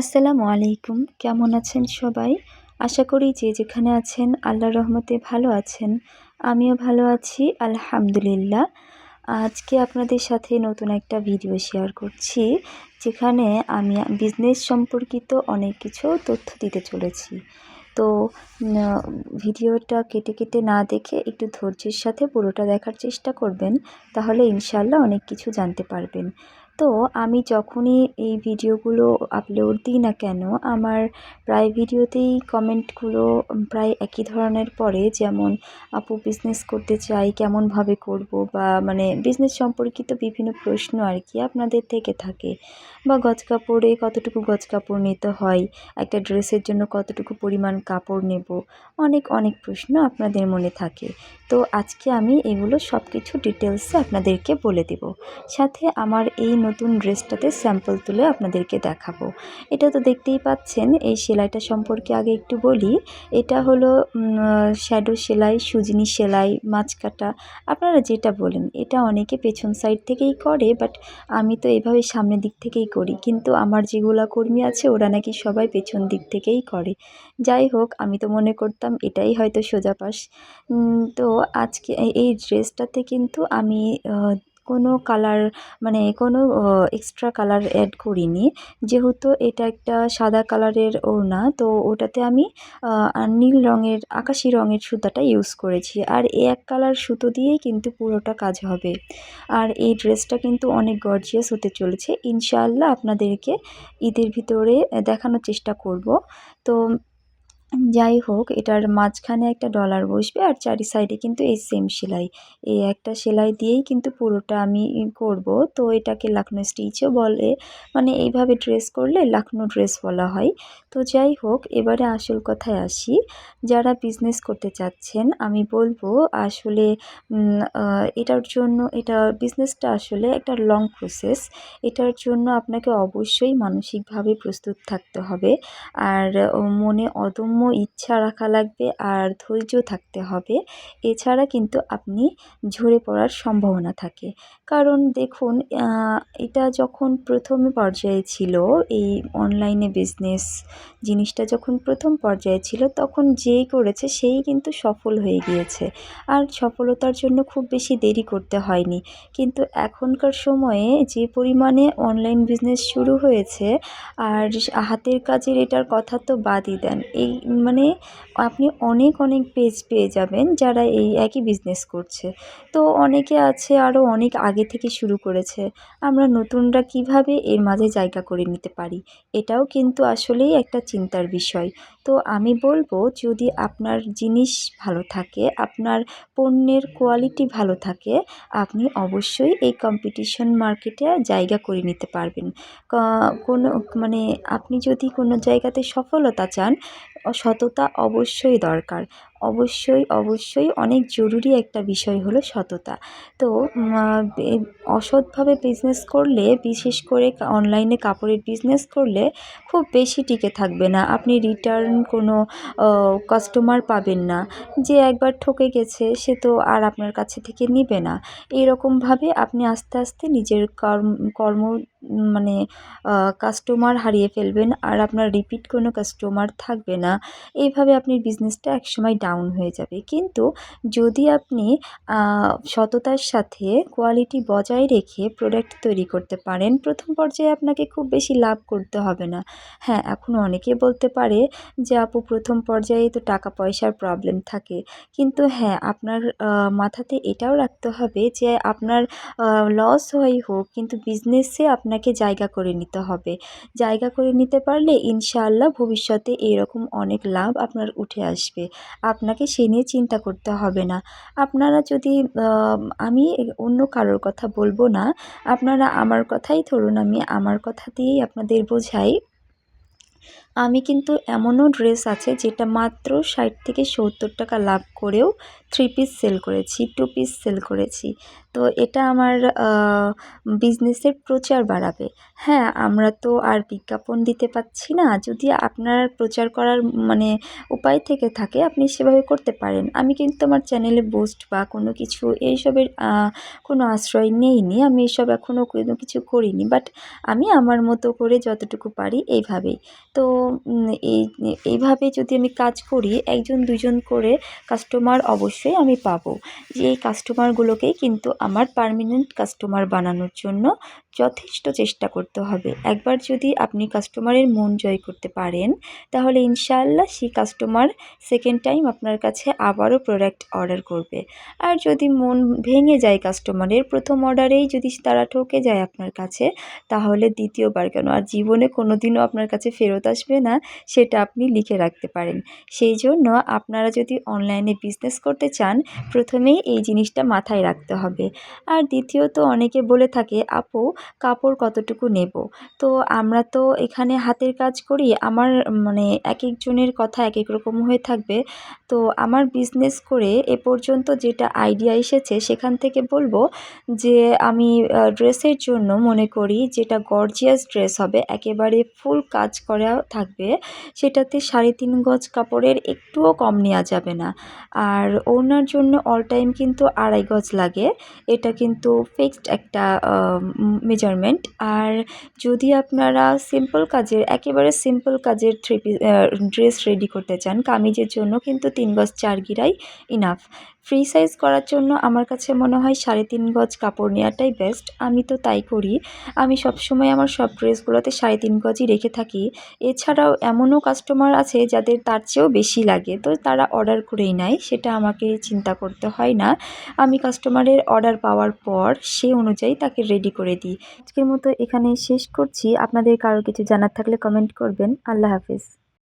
আসসালামু আলাইকুম। কেমন আছেন সবাই? আশা করি যে যেখানে আছেন আল্লাহর রহমতে ভালো আছেন। আমিও ভালো আছি, আলহামদুলিল্লাহ। আজকে আপনাদের সাথে নতুন একটা ভিডিও শেয়ার করছি, যেখানে আমি বিজনেস সম্পর্কিত অনেক কিছু তথ্য দিতে চলেছি। তো ভিডিওটা কেটে কেটে না দেখে একটু ধৈর্যের সাথে পুরোটা দেখার চেষ্টা করবেন, তাহলে ইনশাল্লাহ অনেক কিছু জানতে পারবেন। তো আমি যখনই এই ভিডিওগুলো আপলোড দিই না কেন, আমার প্রায় ভিডিওতেই কমেন্টগুলো প্রায় একই ধরনের পড়ে, যেমন, আপু বিজনেস করতে চাই, কেমনভাবে করব? বা মানে বিজনেস সম্পর্কিত বিভিন্ন প্রশ্ন আর কি আপনাদের থেকে থাকে। বা, গজ কাপড়ে কতটুকু গজ কাপড় নিতে হয়? একটা ড্রেসের জন্য কতটুকু পরিমাণ কাপড় নেব? অনেক অনেক প্রশ্ন আপনাদের মনে থাকে। তো আজকে আমি এগুলো সব কিছু ডিটেলসে আপনাদেরকে বলে দেব। সাথে আমার এই নতুন ড্রেসটাতে স্যাম্পল তুলে আপনাদেরকে দেখাবো। এটা তো দেখতেই পাচ্ছেন, এই সেলাইটা সম্পর্কে আগে একটু বলি। এটা হলো শ্যাডো সেলাই, সুজিনি সেলাই, মাছ কাটা, আপনারা যেটা বলেন। এটা অনেকে পেছন সাইড থেকেই করে, বাট আমি তো এভাবে সামনের দিক থেকেই করি। কিন্তু আমার যেগুলো কর্মী আছে, ওরা নাকি সবাই পেছন দিক থেকেই করে। যাই হোক, আমি তো মনে করতাম এটাই হয়তো সোজা পাশ। তো আজকে এই ড্রেসটাতে কিন্তু আমি কোনো কালার মানে কোনো এক্সট্রা কালার অ্যাড করিনি। যেহেতু এটা একটা সাদা কালারের ওড়না, তো ওটাতে আমি নীল রঙের, আকাশি রঙের সুতাটা ইউজ করেছি। আর এক কালার সুতো দিয়েই কিন্তু পুরোটা কাজ হবে। আর এই ড্রেসটা কিন্তু অনেক গর্জিয়াস হতে চলেছে। ইনশাআল্লাহ আপনাদেরকে ঈদের ভিতরে দেখানোর চেষ্টা করব। তো যাই হোক, এটার মাঝখানে একটা ডলার বসবে আর চারি সাইডে কিন্তু এই সেম সেলাই। এই একটা সেলাই দিয়েই কিন্তু পুরোটা আমি করব। তো এটাকে লাখনো স্টিচও বলে। মানে এইভাবে ড্রেস করলে লাখনো ড্রেস বলা হয়। তো যাই হোক, এবারে আসল কথায় আসি। যারা বিজনেস করতে চাচ্ছেন, আমি বলব আসলে এটার জন্য, এটা বিজনেসটা আসলে একটা লং প্রসেস এটার জন্য আপনাকে অবশ্যই মানসিকভাবে প্রস্তুত থাকতে হবে। আর মনে অদম্য ইচ্ছা রাখা লাগবে আর ধৈর্য থাকতে হবে। এছাড়া কিন্তু আপনি ঝরে পড়ার সম্ভাবনা থাকে। কারণ দেখুন এটা যখন প্রথম পর্যায়ে ছিল, এই অনলাইনে বিজনেস জিনিসটা যখন প্রথম পর্যায়ে ছিল, তখন যেই করেছে সেই কিন্তু সফল হয়ে গিয়েছে। আর সফলতার জন্য খুব বেশি দেরি করতে হয়নি। কিন্তু এখনকার সময়ে যে পরিমাণে অনলাইন বিজনেস শুরু হয়েছে, আর হাতের কাজের এটার কথা তো বাদই দেন। এই মানে আপনি অনেক অনেক পেজ পেয়ে যাবেন যারা এই একই বিজনেস করছে। তো অনেকে আছে আরও অনেক আগে থেকে শুরু করেছে। আমরা নতুনরা কীভাবে এর মাঝে জায়গা করে নিতে পারি? এটাও কিন্তু আসলেই একটা চিন্তার বিষয়। তো আমি বলব, যদি আপনার জিনিস ভালো থাকে, আপনার পণ্যের কোয়ালিটি ভালো থাকে, আপনি অবশ্যই এই কম্পিটিশন মার্কেটে জায়গা করে নিতে পারবেন। কোনো মানে আপনি যদি কোনো জায়গাতে সফলতা চান সততা অবশ্যই দরকার। অবশ্যই অবশ্যই অনেক জরুরি একটা বিষয় হলো সততা। তো অসৎভাবে বিজনেস করলে, বিশেষ করে অনলাইনে কাপড়ের বিজনেস করলে খুব বেশি টিকে থাকবে না। আপনি রিটার্ন কোনো কাস্টমার পাবেন না। যে একবার ঠকে গেছে, সে তো আর আপনার কাছে থেকে নিবে না। এরকমভাবে আপনি আস্তে আস্তে নিজের কর্ম কর্ম মানে কাস্টমার হারিয়ে ফেলবেন আর আপনার রিপিট কোনো কাস্টমার থাকবে না। এইভাবে আপনি বিজনেসটা একসময় ডাউন হয়ে যাবে। কিন্তু যদি আপনি সততার সাথে কোয়ালিটি বজায় রেখে প্রোডাক্ট তৈরি করতে পারেন, প্রথম পর্যায়ে আপনাকে খুব বেশি লাভ করতে হবে না। হ্যাঁ এখন অনেকে বলতে পারে যে, আপু, প্রথম পর্যায়ে তো টাকা পয়সার প্রবলেম থাকে। কিন্তু হ্যাঁ আপনার মাথাতে এটাও রাখতে হবে যে, আপনার লস হওয়াই হোক, কিন্তু বিজনেসে আপনাকে জায়গা করে নিতে হবে। জায়গা করে নিতে পারলে ইনশাআল্লাহ ভবিষ্যতে এরকম অনেক লাভ আপনার উঠে আসবে। আপনাকে সে নিয়ে চিন্তা করতে হবে না। আপনারা যদি আমি অন্য কারোর কথা বলব না, আপনারা আমার কথাই ধরুন, আমি আমার কথা দিয়েই আপনাদের বোঝাই। আমি কিন্তু এমনও ড্রেস আছে যেটা মাত্র ষাট থেকে সত্তর টাকা লাভ করেও থ্রি পিস সেল করেছি টু পিস সেল করেছি। তো এটা আমার বিজনেসের প্রচার বাড়াবে। হ্যাঁ আমরা তো আর বিজ্ঞাপন দিতে পারছি না। যদি আপনার প্রচার করার মানে উপায় থেকে থাকে, আপনি সেভাবে করতে পারেন। আমি কিন্তু আমার চ্যানেলে বুস্ট বা কোনো কিছু এইসবের কোনো আশ্রয় নেইনি। আমি এসব এখনও কোনো কিছু করিনি। বাট আমি আমার মতো করে যতটুকু পারি এইভাবেই। তো এই, এইভাবে যদি আমি কাজ করি, একজন, দুজন করে কাস্টমার অবশ্যই আমি পাবো। যে এই কাস্টমারগুলোকেই কিন্তু আমার পার্মানেন্ট কাস্টমার বানানোর জন্য যথেষ্ট চেষ্টা করতে হবে। একবার যদি আপনি কাস্টমারের মন জয় করতে পারেন, তাহলে ইনশাআল্লাহ সেই কাস্টমার সেকেন্ড টাইম আপনার কাছে আবারও প্রোডাক্ট অর্ডার করবে। আর যদি মন ভেঙে যায় কাস্টমারের, প্রথম অর্ডারেই যদি তারা ঠকে যায় আপনার কাছে, তাহলে দ্বিতীয়বার কেন? আর জীবনে কোনো দিনও আপনার কাছে ফেরত আসবে না, সেটা আপনি লিখে রাখতে পারেন। সেই জন্য আপনারা যদি অনলাইনে বিজনেস করতে চান, প্রথমেই এই জিনিসটা মাথায় রাখতে হবে। আর দ্বিতীয়ত অনেকে বলে থাকে, আপু কাপড় কতটুকু নেব? তো আমরা তো এখানে হাতের কাজ করি, আমার মানে এক একজনের কথা এক এক রকম হয়ে থাকবে। তো আমার বিজনেস করে এ পর্যন্ত যেটা আইডিয়া এসেছে সেখান থেকে বলব যে আমি ড্রেসের জন্য মনে করি যেটা গর্জিয়াস ড্রেস হবে, একেবারে ফুল কাজ করা থাকবে, সেটাতে সাড়ে তিন গজ কাপড়ের একটুও কম নেওয়া যাবে না। আর ওড়নার জন্য অল টাইম কিন্তু আড়াই গজ লাগে, এটা কিন্তু ফিক্সড একটা মেজারমেন্ট আর যদি আপনারা সিম্পল কাজের, একেবারে সিম্পল কাজের থ্রি ড্রেস রেডি করতে চান, কামিজের জন্য কিন্তু তিন গজ চার গিরাই ইনাফ ফ্রি সাইজ করার জন্য আমার কাছে মনে হয় সাড়ে তিন গজ কাপড় নেওয়াটাই বেস্ট আমি তো তাই করি। আমি সবসময় আমার সব ড্রেসগুলোতে সাড়ে তিন গজই রেখে থাকি। এছাড়াও এমনও কাস্টমার আছে যাদের তার চেয়েও বেশি লাগে, তো তারা অর্ডার করেই নেয়, সেটা আমাকে চিন্তা করতে হয় না। আমি কাস্টমারের অর্ডার পাওয়ার পর সে অনুযায়ী তাকে রেডি করে দিই। আজকের মতো এখানে শেষ করছি। আপনাদের কারও কিছু জানার থাকলে কমেন্ট করবেন। আল্লাহ হাফিজ।